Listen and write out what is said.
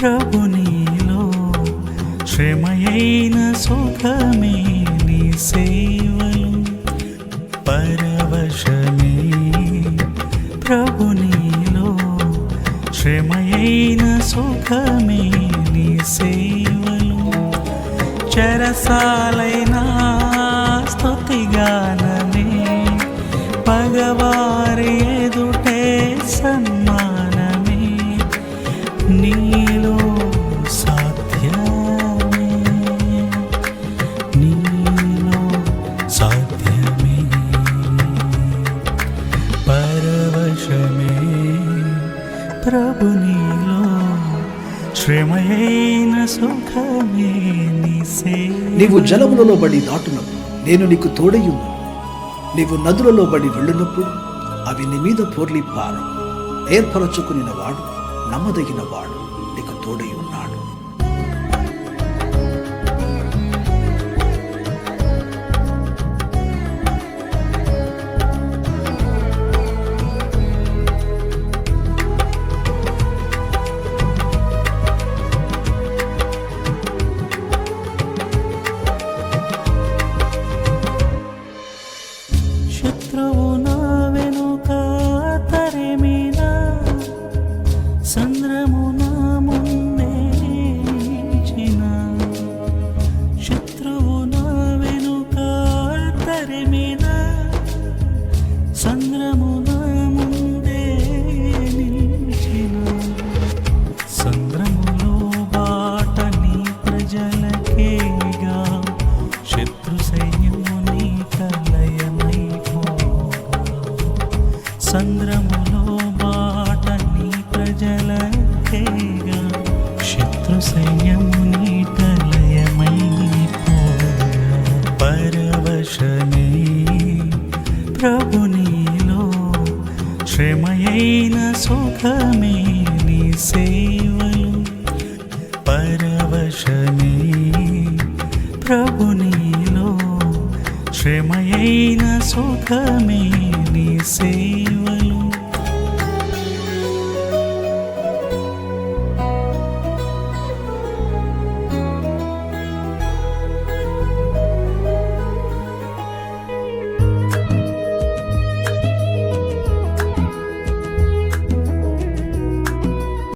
ప్రభు నీలో. శ్రమయైన సుఖమే నీ సేవలు. పరవశమే ప్రభునీలో శ్రమయైన సుఖమే నీ సేవలు. చెరసాలైన స్తుతిగానమే పగవారి ప్రభు నీలో శ్రమయైన సుఖమే నీ నీవు జలములలో బడి దాటునప్పుడు నేను నీకు తోడయ్యున్నాను నీవు నదులలో బడి వెళ్ళినప్పుడు అవి నీ మీద పోర్లి పారు ఏర్పరచుకుని వాడు నమ్మదగిన వాడు నీకు తోడై ఉన్నాడు. శత్రువు నా వెనుక తరిమిన సంద్రము నా ముందే శత్రువు నా వెనుక తరిమిన సంద్రము సంద్రములో బాట నీ ప్రజలకేగా శత్రు సైన్యము నీ కలయమైపోగా ప్రభు నీలో శ్రమయైన సుఖమే నీ సేవలు పరవశమే ప్రభు నీలో శ్రమయైన సుఖమే నీ సేవ